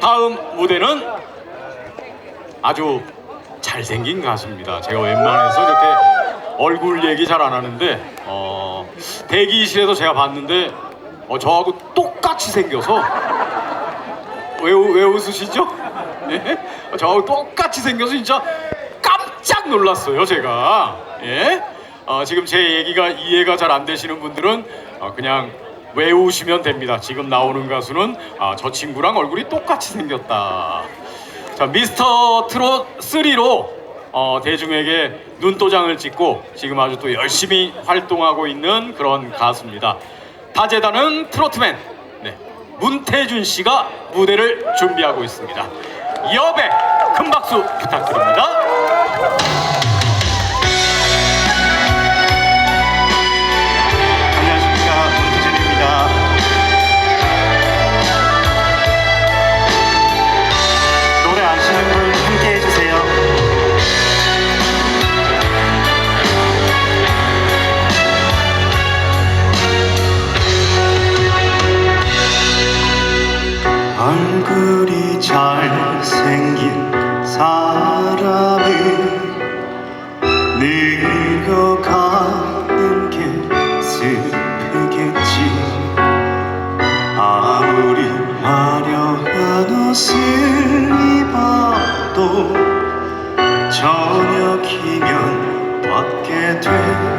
다음 무대는 아주 잘생긴 가수입니다. 제가 웬만해서 이렇게 얼굴 얘기 잘 안 하는데 어, 대기실에서 제가 봤는데 어, 저하고 똑같이 생겨서 왜, 우- 왜 웃으시죠? 예? 어, 저하고 똑같이 생겨서 진짜 깜짝 놀랐어요 제가 예? 어, 지금 제 얘기가 이해가 잘 안 되시는 분들은 어, 그냥 외우시면 됩니다 지금 나오는 가수는 아, 저 친구랑 얼굴이 똑같이 생겼다 자 미스터 트롯 3로 어, 대중에게 눈도장을 찍고 지금 아주 또 열심히 활동하고 있는 그런 가수입니다 다재다능 트로트맨 네, 문태준 씨가 무대를 준비하고 있습니다. 여배 큰 박수 부탁드립니다. dream.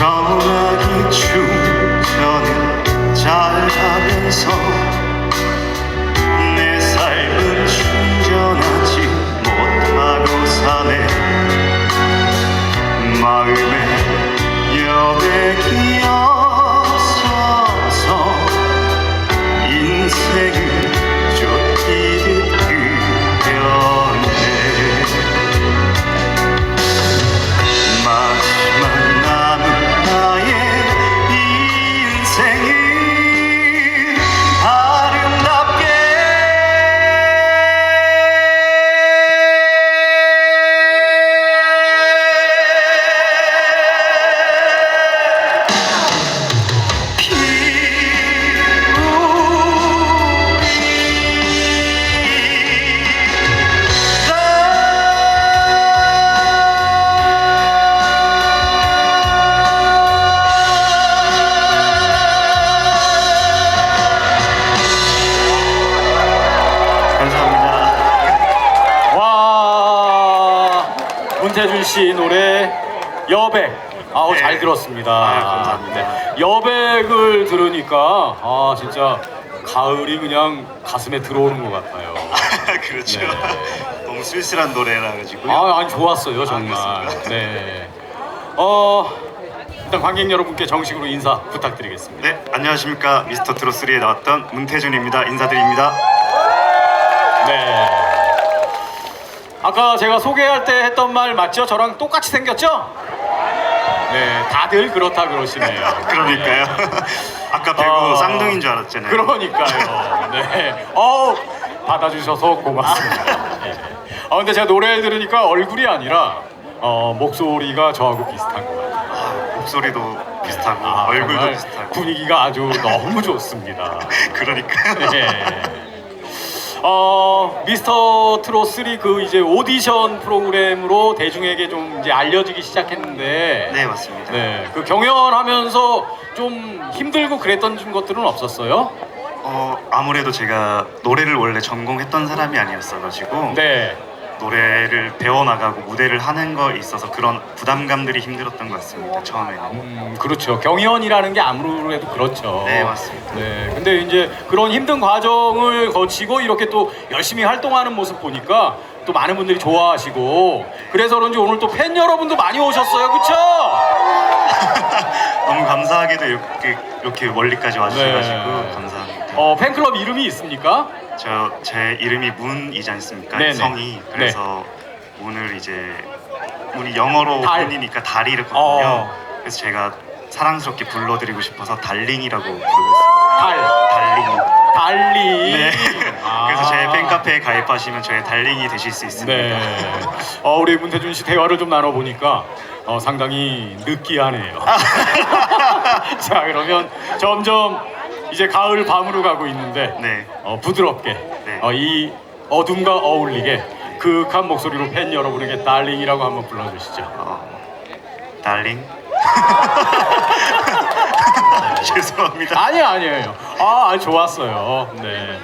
전화기 충전을 잘 하면서 문태준 씨 노래 여백. 아우 잘 들었습니다. 아, 감사합니다. 네. 여백을 들으니까 아 진짜 가을이 그냥 가슴에 들어오는 것 같아요. 그렇죠. 네. 너무 쓸쓸한 노래라 가지고요. 아, 아니 좋았어요 정말. 그렇습니까? 네. 어 일단 관객 여러분께 정식으로 인사 부탁드리겠습니다. 네, 안녕하십니까. 미스터 트롯 3에 나왔던 문태준입니다. 인사드립니다. 네. 아까 제가 소개할 때 했던 말 맞죠? 저랑 똑같이 생겼죠? 네, 다들 그렇다 그러시네요. 그러니까요. 아까 배구 어. 쌍둥이인 줄 알았잖아요. 그러니까요. 네. 어우, 받아주셔서 고맙습니다. 네. 아, 근데 제가 노래를 들으니까 얼굴이 아니라 어, 목소리가 저하고 비슷한 것 같아요. 아, 목소리도 비슷하고 아, 얼굴도 정말 비슷하고. 분위기가 아주 너무 좋습니다. 그러니까요. 네. 어, 미스터 트롯 3그 이제 오디션 프로그램으로 대중에게 좀 이제 알려지기 시작했는데 네 맞습니다. 네, 그 경연하면서 좀 힘들고 그랬던 것들은 없었어요? 어 아무래도 제가 노래를 원래 전공했던 사람이 아니었어가지고 네. 노래를 배워나가고 무대를 하는 거에 있어서 그런 부담감들이 힘들었던 것 같습니다. 처음에는. 음, 그렇죠. 경연이라는 게 아무래도 그렇죠. 네, 맞습니다. 네, 근데 이제 그런 힘든 과정을 거치고 이렇게 또 열심히 활동하는 모습 보니까 또 많은 분들이 좋아하시고 그래서 그런지 오늘 또 팬 여러분도 많이 오셨어요, 그렇죠? 너무 감사하게도 이렇게, 이렇게 멀리까지 와주셔가지고 네. 감사합니다. 어, 팬클럽 이름이 있습니까? 저 제 이름이 문이지 않습니까? 네네. 성이 그래서 오늘 이제 문이 영어로 달. 문이니까 달이랬거든요. 어. 그래서 제가 사랑스럽게 불러드리고 싶어서 달링이라고 부르고 있습니다. 달, 달링. 달리. 네. 아. 그래서 제 팬카페에 가입하시면 저의 달링이 되실 수 있습니다. 네. 어, 우리 문태준 씨 대화를 좀 나눠보니까 어, 상당히 느끼하네요. 자, 그러면 점점 이제 가을 밤으로 가고 있는데 네. 어, 부드럽게 네. 어, 이 어둠과 어울리게 그윽한 목소리로 팬 여러분에게 달링이라고 한번 불러주시죠. 어, 달링. 죄송합니다. 아니요, 아니에요. 아, 아주 좋았어요. 네.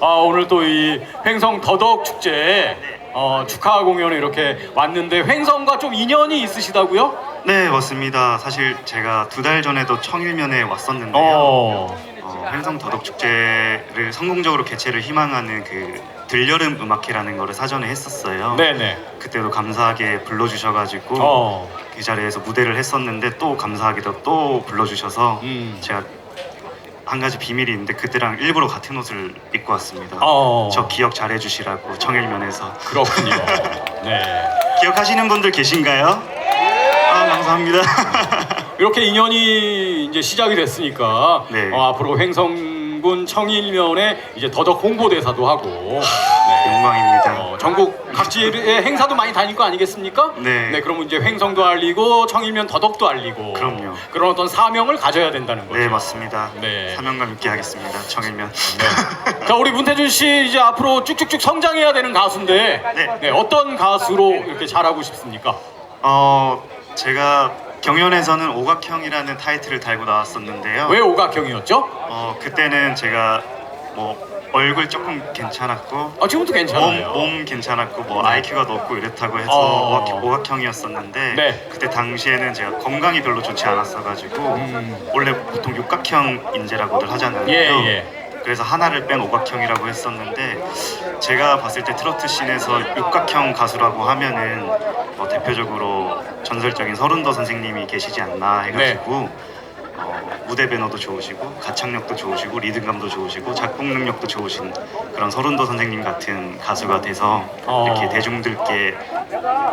아, 오늘 또 이 횡성 더덕 축제 어, 축하 공연에 이렇게 왔는데 횡성과 좀 인연이 있으시다고요? 네, 맞습니다. 사실 제가 두 달 전에도 청일면에 왔었는데요. 어. 어, 횡성 더덕 축제를 성공적으로 개최를 희망하는 그 들여름 음악회라는 거를 사전에 했었어요. 네네. 그때도 감사하게 불러주셔가지고 어. 그 자리에서 무대를 했었는데 또 감사하게도 또 불러주셔서 음. 제가 한 가지 비밀이 있는데 그때랑 일부러 같은 옷을 입고 왔습니다. 어. 저 기억 잘해주시라고 청일면에서 그렇군요. 네. 기억하시는 분들 계신가요? 아 감사합니다. 이렇게 인연이 이제 시작이 됐으니까 네. 어, 앞으로 횡성군 청일면에 이제 더덕 홍보대사도 하고 네. 영광입니다. 어, 전국 각지의 행사도 많이 다닐 거 아니겠습니까? 네. 그러면 이제 횡성도 알리고 청일면 더덕도 알리고 그럼요. 그런 어떤 사명을 가져야 된다는 거죠. 네 맞습니다. 네. 사명감 있게 하겠습니다. 청일면. 네. 자 우리 문태준 씨 이제 앞으로 쭉쭉쭉 성장해야 되는 가수인데 네. 어떤 가수로 이렇게 잘하고 싶습니까? 어 제가 경연에서는 오각형이라는 타이틀을 달고 나왔었는데요. 왜 오각형이었죠? 어 그때는 제가 뭐 얼굴 조금 괜찮았고 아 지금도 몸, 괜찮아요. 몸 괜찮았고 뭐 IQ가 높고 이렇다고 해서 어. 오각, 오각형이었었는데 네. 그때 당시에는 제가 건강이 별로 좋지 않았어가지고 음. 원래 보통 육각형 인재라고들 하잖아요. 예, 예. 그래서 하나를 뺀 오각형이라고 했었는데 제가 봤을 때 트로트 씬에서 육각형 가수라고 하면은 뭐 대표적으로 전설적인 서른도 선생님이 계시지 않나 해가지고 어, 무대 배너도 좋으시고 가창력도 좋으시고 리듬감도 좋으시고 작곡 능력도 좋으신 그런 서른도 선생님 같은 가수가 돼서 어. 이렇게 대중들께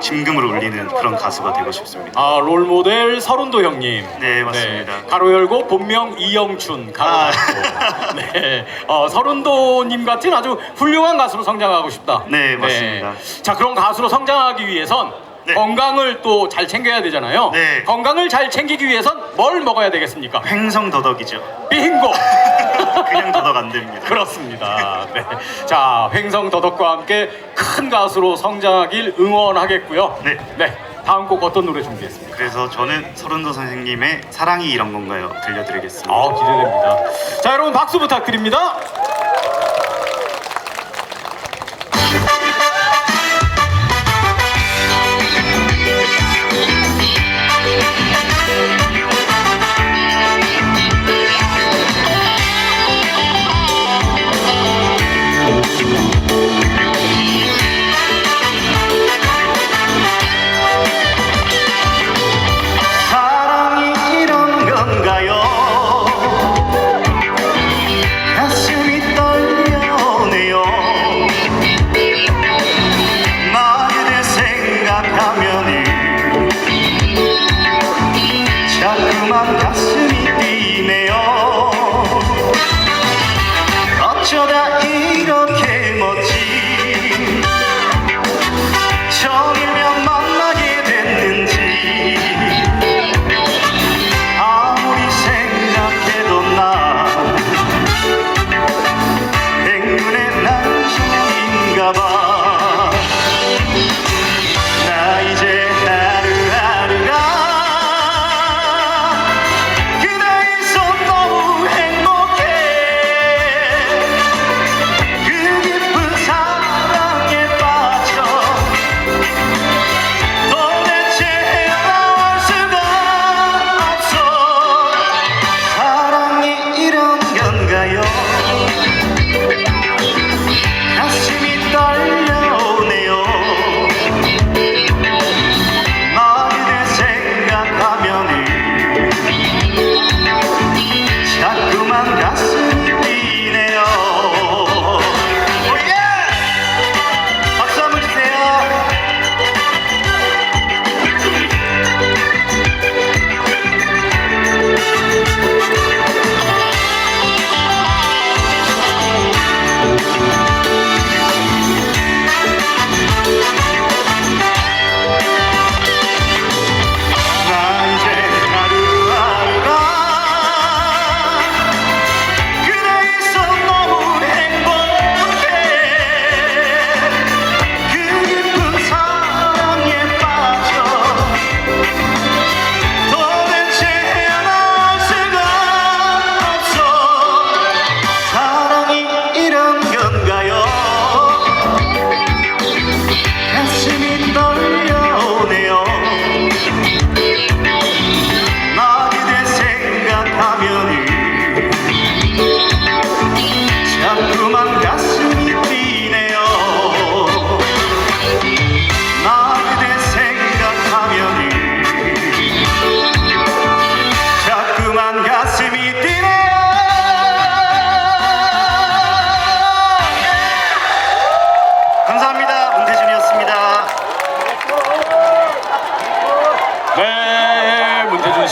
심금을 울리는 그런 가수가 되고 싶습니다. 아 롤모델 서른도 형님. 네, 맞습니다. 가로 열고 본명 이영춘 가로 아. 닫고. 네. 어, 서른도님 같은 아주 훌륭한 가수로 성장하고 싶다. 네, 맞습니다. 자 그런 가수로 성장하기 위해선 네. 건강을 또 잘 챙겨야 되잖아요. 네. 건강을 잘 챙기기 위해선 뭘 먹어야 되겠습니까? 횡성 더덕이죠. 빙고. 그냥 더덕 안 됩니다. 그렇습니다. 네. 자, 횡성 더덕과 함께 큰 가수로 성장하길 응원하겠고요. 네. 네. 다음 곡 어떤 노래 준비했습니까? 그래서 저는 서른도 선생님의 사랑이 이런 건가요? 들려드리겠습니다. 아, 기대됩니다. 자, 여러분 박수 부탁드립니다.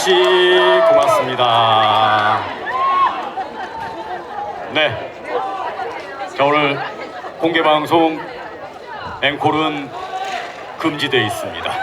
씨 고맙습니다. 네. 자, 오늘 공개 방송 앵콜은 금지되어 있습니다.